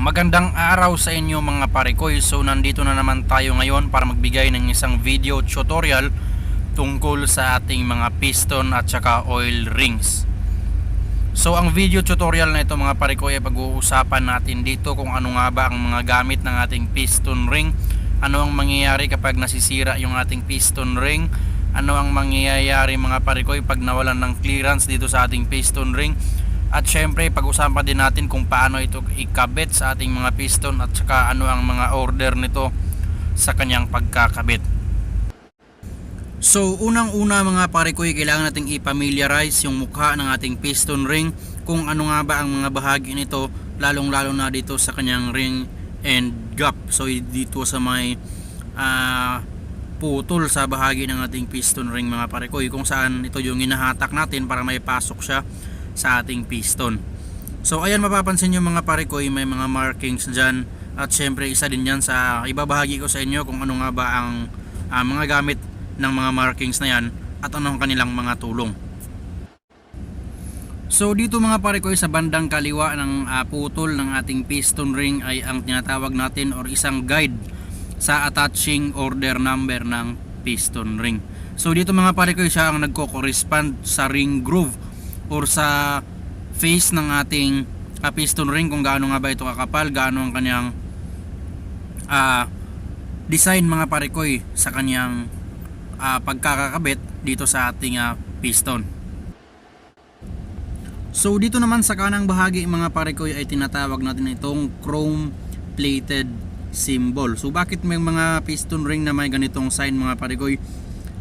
Magandang araw sa inyo mga parekoy. So nandito na naman tayo ngayon para magbigay ng isang video tutorial tungkol sa ating mga piston at saka oil rings. So ang video tutorial na ito mga parekoy ay pag-uusapan natin dito kung ano nga ba ang mga gamit ng ating piston ring, ano ang mangyayari kapag nasisira yung ating piston ring, ano ang mangyayari mga parekoy pag nawalan ng clearance dito sa ating piston ring, at syempre pag-usapan din natin kung paano ito ikabit sa ating mga piston at saka ano ang mga order nito sa kanyang pagkakabit. So unang-una mga pare ko kailangan nating i-familiarize yung mukha ng ating piston ring kung ano nga ba ang mga bahagi nito lalong lalo na dito sa kanyang ring and gap. So dito sa may ah, putol sa bahagi ng ating piston ring mga pare ko kung saan ito yung hinahatak natin para may pasok siya sa ating piston. So ayan mapapansin nyo mga pare ko may mga markings dyan at syempre isa din yan sa ibabahagi ko sa inyo kung ano nga ba ang ah, mga gamit ng mga markings na yan at anong kanilang mga tulong. So dito mga pare ko sa bandang kaliwa ng ah, putol ng ating piston ring ay ang tinatawag natin or isang guide sa attaching order number ng piston ring. So dito mga pare ko siya ang nagko-correspond sa ring groove or sa face ng ating ah, piston ring kung gaano nga ba ito kakapal, gaano ang kanyang ah, design mga parekoy sa kanyang ah, pagkakakabit dito sa ating ah, piston. So dito naman sa kanang bahagi mga parekoy ay tinatawag natin itong chrome plated symbol. So bakit may mga piston ring na may ganitong sign mga parekoy?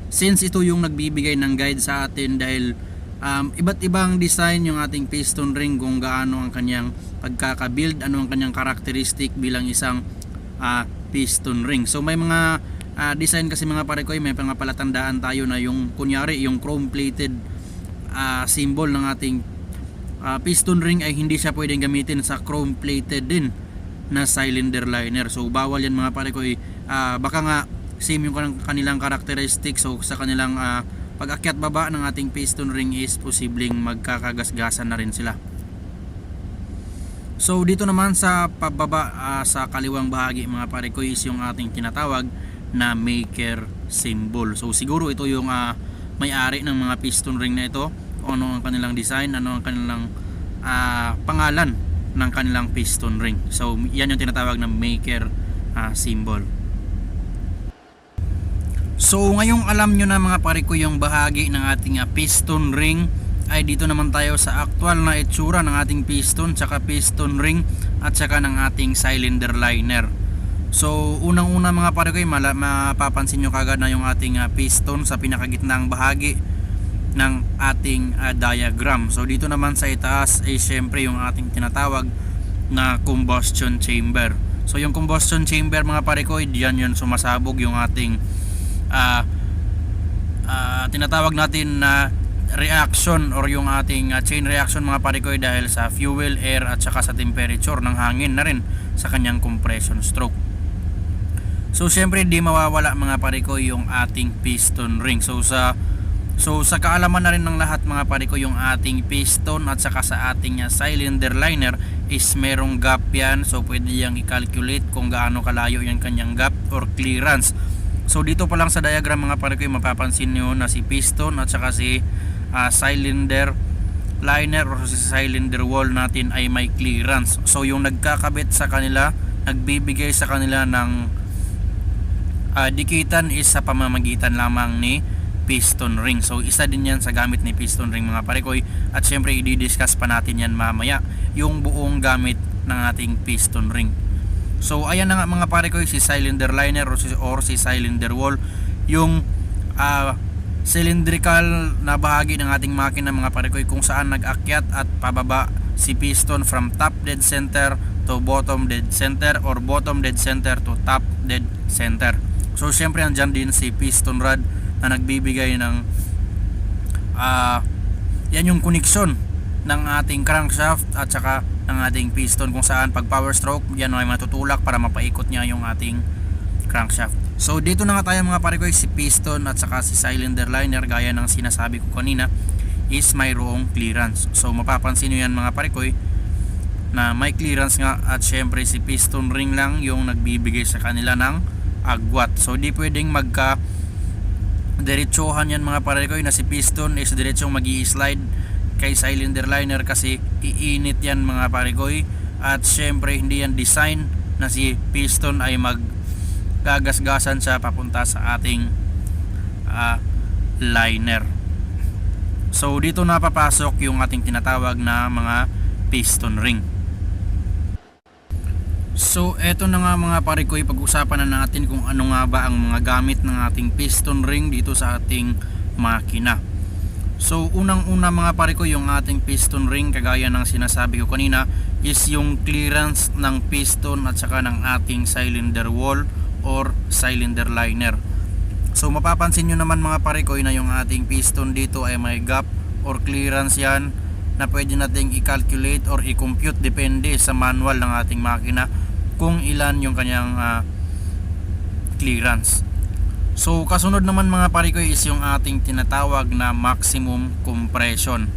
Since ito yung nagbibigay ng guide sa atin dahil um, iba't ibang design yung ating piston ring kung gaano ang kanyang pagkakabuild, ano ang kanyang karakteristik bilang isang ah, piston ring. So may mga ah, design kasi mga pare ko may mga palatandaan tayo na yung kunyari yung chrome plated ah, symbol ng ating ah, piston ring ay hindi siya pwedeng gamitin sa chrome plated din na cylinder liner. So bawal yan mga pare ko ah, baka nga same yung kanilang karakteristik so sa kanilang ah, pag-akyat baba ng ating piston ring is posibleng magkakagasgasan na rin sila. So dito naman sa pababa ah, sa kaliwang bahagi mga pare ko is yung ating tinatawag na maker symbol. So siguro ito yung ah, may-ari ng mga piston ring na ito. Ano ang kanilang design, ano ang kanilang ah, pangalan ng kanilang piston ring. So yan yung tinatawag na maker ah, symbol. So ngayong alam nyo na mga pare ko yung bahagi ng ating ah, piston ring ay dito naman tayo sa actual na itsura ng ating piston tsaka piston ring at saka ng ating cylinder liner. So unang una mga pare ko mala, mapapansin nyo kagad na yung ating ah, piston sa pinakagitnang bahagi ng ating ah, diagram. So dito naman sa itaas ay syempre yung ating tinatawag na combustion chamber. So yung combustion chamber mga pare ko, diyan yun sumasabog yung ating ah, ah, tinatawag natin na reaction or yung ating ah, chain reaction mga pare ko dahil sa fuel, air at saka sa temperature ng hangin na rin sa kanyang compression stroke. So syempre di mawawala mga pare ko yung ating piston ring. So sa So sa kaalaman na rin ng lahat mga pare ko yung ating piston at saka sa ating uh, cylinder liner is merong gap yan. So pwede yang i-calculate kung gaano kalayo yung kanyang gap or clearance. So dito pa lang sa diagram mga pare ko mapapansin nyo na si piston at saka si uh, cylinder liner or si cylinder wall natin ay may clearance. So yung nagkakabit sa kanila, nagbibigay sa kanila ng uh, dikitan is sa pamamagitan lamang ni piston ring. So isa din yan sa gamit ni piston ring mga parekoy at syempre i-discuss pa natin yan mamaya yung buong gamit ng ating piston ring. So ayan na nga mga parekoy si cylinder liner or si, or si cylinder wall yung ah, cylindrical na bahagi ng ating makina mga parekoy kung saan nag-akyat at pababa si piston from top dead center to bottom dead center or bottom dead center to top dead center. So syempre andyan din si piston rod na nagbibigay ng ah yan yung koneksyon ng ating crankshaft at saka ng ating piston kung saan pag power stroke yan ay matutulak para mapaikot niya yung ating crankshaft. So dito na nga tayo mga pare ko si piston at saka si cylinder liner gaya ng sinasabi ko kanina is mayroong clearance. So mapapansin niyo yan mga pare ko na may clearance nga at syempre si piston ring lang yung nagbibigay sa kanila ng agwat. So di pwedeng magka diretsuhan yan mga parekoy na si piston is diretsong mag slide kay cylinder liner kasi iinit yan mga parekoy at syempre hindi yan design na si piston ay mag gagasgasan siya papunta sa ating ah, liner. So dito napapasok yung ating tinatawag na mga piston ring. So eto na nga mga pare ko pag-usapan na natin kung ano nga ba ang mga gamit ng ating piston ring dito sa ating makina. So unang-una mga pare ko yung ating piston ring kagaya ng sinasabi ko kanina is yung clearance ng piston at saka ng ating cylinder wall or cylinder liner. So mapapansin nyo naman mga pare ko na yung ating piston dito ay may gap or clearance yan na pwede nating i-calculate or i-compute depende sa manual ng ating makina kung ilan yung kanyang ah, clearance. So kasunod naman mga pare ko is yung ating tinatawag na maximum compression.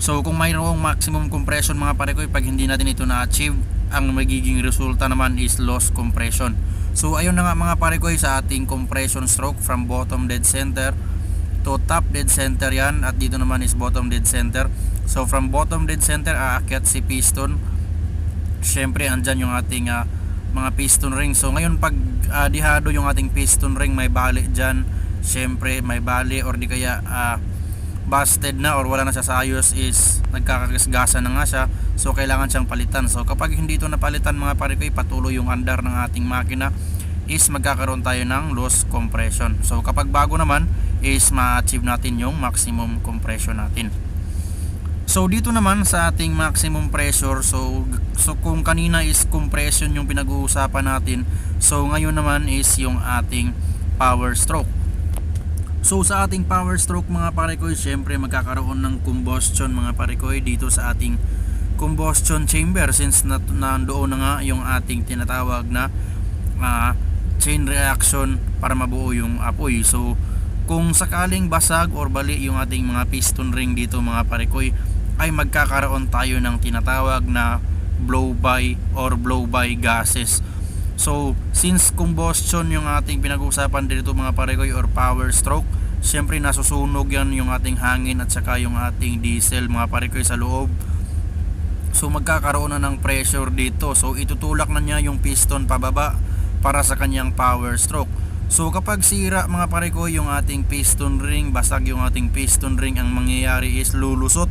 So kung mayroong maximum compression mga pare ko pag hindi natin ito na-achieve, ang magiging resulta naman is loss compression. So ayun na nga mga pare ko sa ating compression stroke from bottom dead center to top dead center yan at dito naman is bottom dead center. So from bottom dead center aakyat si piston syempre andyan yung ating ah, mga piston ring so ngayon pag ah, dihado yung ating piston ring may bali dyan. Syempre may bali or di kaya ah, busted na or wala na siya sa ayos is nagkakagasgasan na nga siya. So kailangan siyang palitan. So kapag hindi ito napalitan mga pare ko patuloy yung andar ng ating makina is magkakaroon tayo ng loss compression. So kapag bago naman is ma-achieve natin yung maximum compression natin So dito naman sa ating maximum pressure so so kung kanina is compression yung pinag-uusapan natin so ngayon naman is yung ating power stroke. So sa ating power stroke mga parekoy syempre magkakaroon ng combustion mga parekoy dito sa ating combustion chamber since na, nandoon na nga yung ating tinatawag na ah, chain reaction para mabuo yung apoy. So kung sakaling basag or bali yung ating mga piston ring dito mga parekoy ay magkakaroon tayo ng tinatawag na blow by or blow by gases. So, since combustion yung ating pinag-uusapan dito mga parekoy or power stroke, syempre nasusunog yan yung ating hangin at saka yung ating diesel mga parekoy sa loob. So, magkakaroon na ng pressure dito. So, itutulak na niya yung piston pababa para sa kanyang power stroke. So, kapag sira mga parekoy yung ating piston ring, basag yung ating piston ring, ang mangyayari is lulusot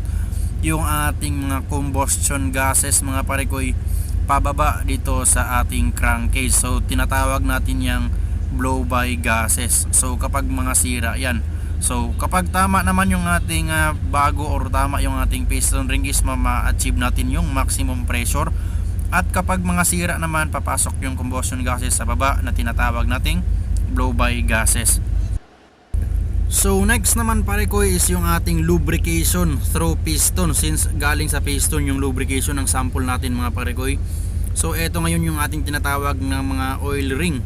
yung ating mga combustion gases mga parekoy pababa dito sa ating crankcase. So tinatawag natin yung blow by gases. So kapag mga sira yan. So kapag tama naman yung ating ah, bago or tama yung ating piston ring is ma-achieve natin yung maximum pressure. At kapag mga sira naman papasok yung combustion gases sa baba na tinatawag nating blow by gases So next naman pare ko is yung ating lubrication through piston since galing sa piston yung lubrication ng sample natin mga pare ko. So eto ngayon yung ating tinatawag na mga oil ring.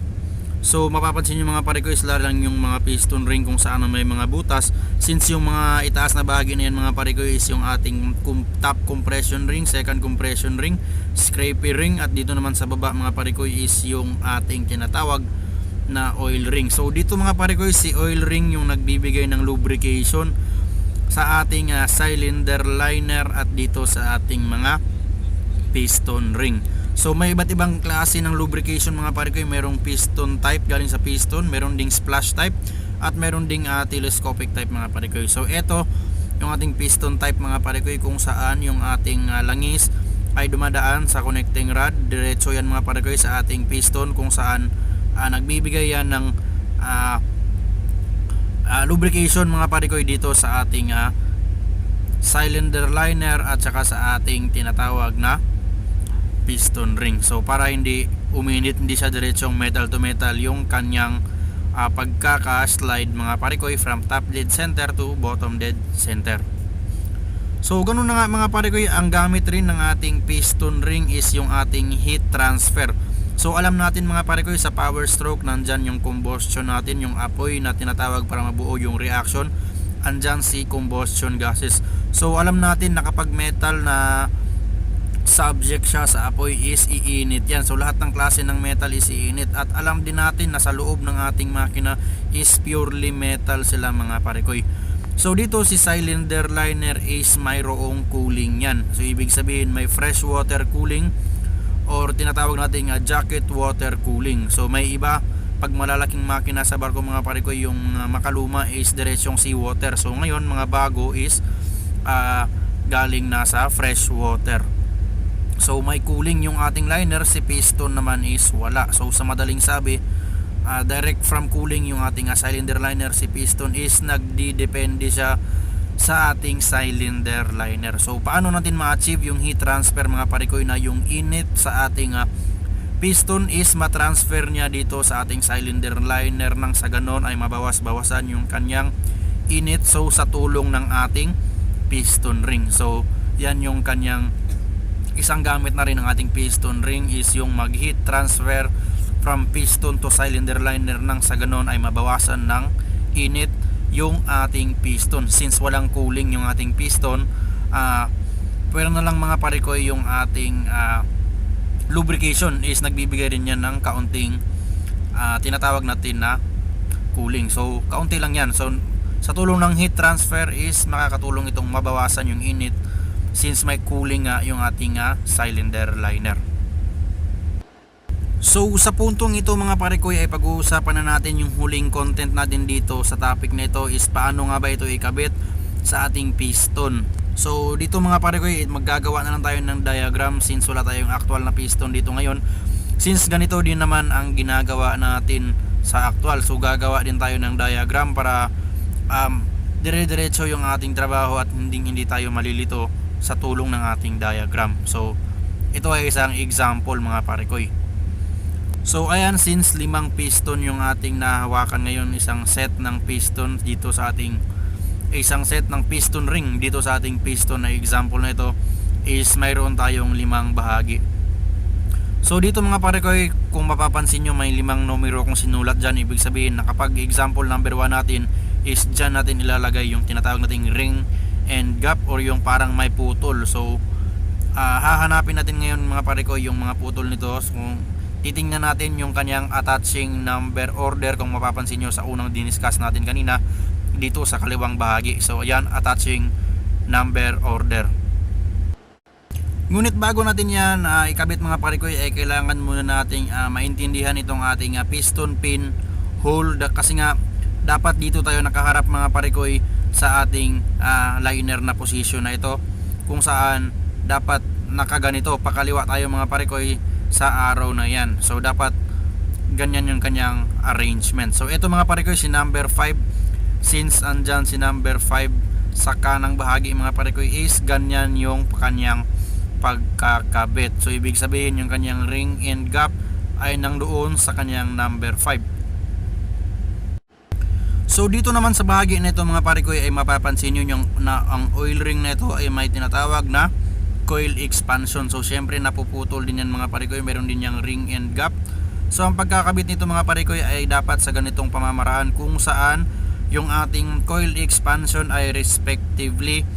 So mapapansin nyo mga pare ko is lang yung mga piston ring kung saan may mga butas since yung mga itaas na bahagi na yan mga pare ko is yung ating top compression ring, second compression ring, scrapey ring at dito naman sa baba mga pare ko is yung ating tinatawag na oil ring. So dito mga pare ko si oil ring yung nagbibigay ng lubrication sa ating ah, cylinder liner at dito sa ating mga piston ring. So may iba't ibang klase ng lubrication mga pare ko, merong piston type galing sa piston, meron ding splash type at meron ding ah, telescopic type mga pare ko. So ito yung ating piston type mga pare ko kung saan yung ating ah, langis ay dumadaan sa connecting rod. Diretso yan mga pare ko sa ating piston kung saan uh, nagbibigay yan ng uh, uh, lubrication mga pare ko dito sa ating uh, cylinder liner at saka sa ating tinatawag na piston ring. So para hindi uminit hindi siya diretsong metal to metal yung kanyang uh, pagkaka-slide mga pare ko from top dead center to bottom dead center. So ganun na nga mga pare ko ang gamit rin ng ating piston ring is yung ating heat transfer So alam natin mga pare ko sa power stroke nandyan yung combustion natin, yung apoy na tinatawag para mabuo yung reaction. Andyan si combustion gases. So alam natin na kapag metal na subject siya sa apoy is iinit yan. So lahat ng klase ng metal is iinit at alam din natin na sa loob ng ating makina is purely metal sila mga parikoy. So dito si cylinder liner is mayroong cooling yan. So ibig sabihin may fresh water cooling or tinatawag nating uh, jacket water cooling. So may iba pag malalaking makina sa barko mga parikoy yung uh, makaluma is diretsong seawater. So ngayon mga bago is uh, galing nasa fresh water. So may cooling yung ating liner, si piston naman is wala. So sa madaling sabi, uh, direct from cooling yung ating uh, cylinder liner, si piston is nagdi-depende siya sa ating cylinder liner. So paano natin ma-achieve yung heat transfer mga parikoy na yung init sa ating uh, piston is matransfer niya dito sa ating cylinder liner nang sa ganon ay mabawas-bawasan yung kanyang init so sa tulong ng ating piston ring. So yan yung kanyang isang gamit na rin ng ating piston ring is yung mag heat transfer from piston to cylinder liner nang sa ganon ay mabawasan ng init yung ating piston. Since walang cooling yung ating piston uh, pwede na lang mga parikoy yung ating uh, lubrication is nagbibigay rin yan ng kaunting uh, tinatawag natin na cooling. So kaunti lang yan. So sa tulong ng heat transfer is makakatulong itong mabawasan yung init since may cooling nga yung ating uh, cylinder liner. So sa puntong ito mga pare ko ay pag-uusapan na natin yung huling content natin dito sa topic na ito is paano nga ba ito ikabit sa ating piston. So dito mga pare ko maggagawa na lang tayo ng diagram since wala tayong actual na piston dito ngayon. Since ganito din naman ang ginagawa natin sa actual so gagawa din tayo ng diagram para um, dire-diretso yung ating trabaho at hindi hindi tayo malilito sa tulong ng ating diagram. So, ito ay isang example mga parekoy. So, ayan, since limang piston yung ating nahawakan ngayon, isang set ng piston dito sa ating isang set ng piston ring dito sa ating piston na example na ito is mayroon tayong limang bahagi. So dito mga parekoy, kung mapapansin nyo may limang numero kung sinulat dyan, ibig sabihin na kapag example number 1 natin is dyan natin ilalagay yung tinatawag nating ring and gap or yung parang may putol. So uh, hahanapin natin ngayon mga pare ko yung mga putol nito. So, kung titingnan natin yung kanyang attaching number order kung mapapansin nyo sa unang diniscuss natin kanina dito sa kaliwang bahagi. So ayan attaching number order. Ngunit bago natin yan uh, ikabit mga pare ko ay kailangan muna nating uh, maintindihan itong ating uh, piston pin hole kasi nga dapat dito tayo nakaharap mga parikoy sa ating uh, liner na position na ito kung saan dapat nakaganito pakaliwa tayo mga parikoy sa araw na yan. So dapat ganyan yung kanyang arrangement. So ito mga parikoy si number 5 since andyan si number 5 sa kanang bahagi mga parikoy is ganyan yung kanyang pagkakabit. So ibig sabihin yung kanyang ring and gap ay nang doon sa kanyang number 5 So dito naman sa bahagi nito mga pare ko ay mapapansin niyo yung na ang oil ring nito ay may tinatawag na coil expansion. So syempre napuputol din yan mga pare ko, meron din yang ring and gap. So ang pagkakabit nito mga pare ko ay dapat sa ganitong pamamaraan kung saan yung ating coil expansion ay respectively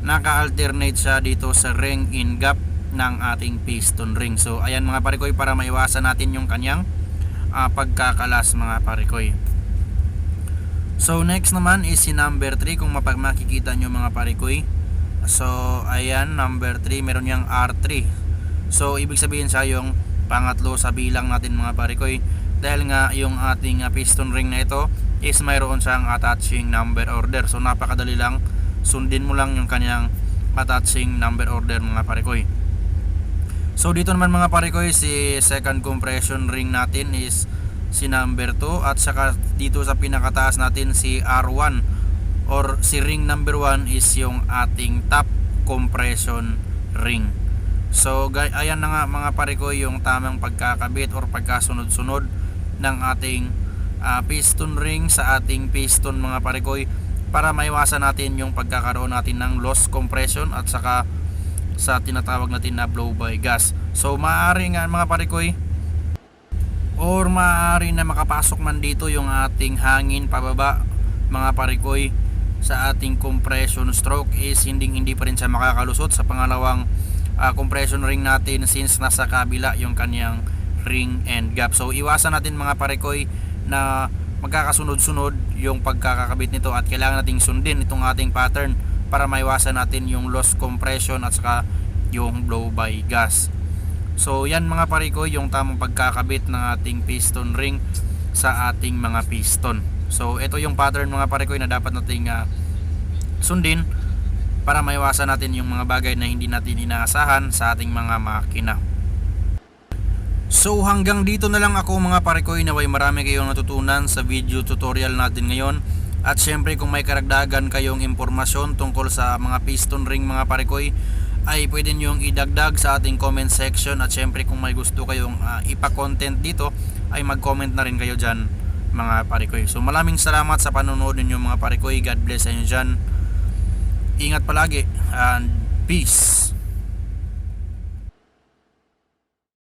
naka-alternate siya dito sa ring and gap ng ating piston ring. So ayan mga pare ko para maiwasan natin yung kanyang uh, pagkakalas mga pare ko. So next naman is si number 3 kung mapag makikita nyo mga parikoy. So ayan number 3 meron yang R3. So ibig sabihin siya yung pangatlo sa bilang natin mga parikoy. Dahil nga yung ating piston ring na ito is mayroon siyang attaching number order. So napakadali lang sundin mo lang yung kanyang attaching number order mga parikoy. So dito naman mga parikoy si second compression ring natin is si number 2 at saka dito sa pinakataas natin si R1 or si ring number 1 is yung ating top compression ring. So ayan na nga mga pare ko yung tamang pagkakabit or pagkasunod-sunod ng ating uh, piston ring sa ating piston mga pare ko para maiwasan natin yung pagkakaroon natin ng loss compression at saka sa tinatawag natin na blow by gas. So maaari nga mga pare ko or maaari na makapasok man dito yung ating hangin pababa mga parikoy sa ating compression stroke is hindi hindi pa rin siya makakalusot sa pangalawang ah, compression ring natin since nasa kabila yung kanyang ring and gap. So iwasan natin mga parekoy na magkakasunod-sunod yung pagkakakabit nito at kailangan nating sundin itong ating pattern para maiwasan natin yung loss compression at saka yung blow by gas. So yan mga parekoy yung tamang pagkakabit ng ating piston ring sa ating mga piston. So ito yung pattern mga parekoy na dapat nating ah, sundin para maiwasan natin yung mga bagay na hindi natin inaasahan sa ating mga makina. So hanggang dito na lang ako mga parekoy naway marami kayong natutunan sa video tutorial natin ngayon. At syempre kung may karagdagan kayong impormasyon tungkol sa mga piston ring mga parekoy ay pwede nyo idagdag sa ating comment section at syempre kung may gusto kayong ah, ipa-content dito ay mag-comment na rin kayo dyan mga parekoy. So maraming salamat sa panonood ninyo mga parekoy. God bless sa inyo dyan. Ingat palagi and peace.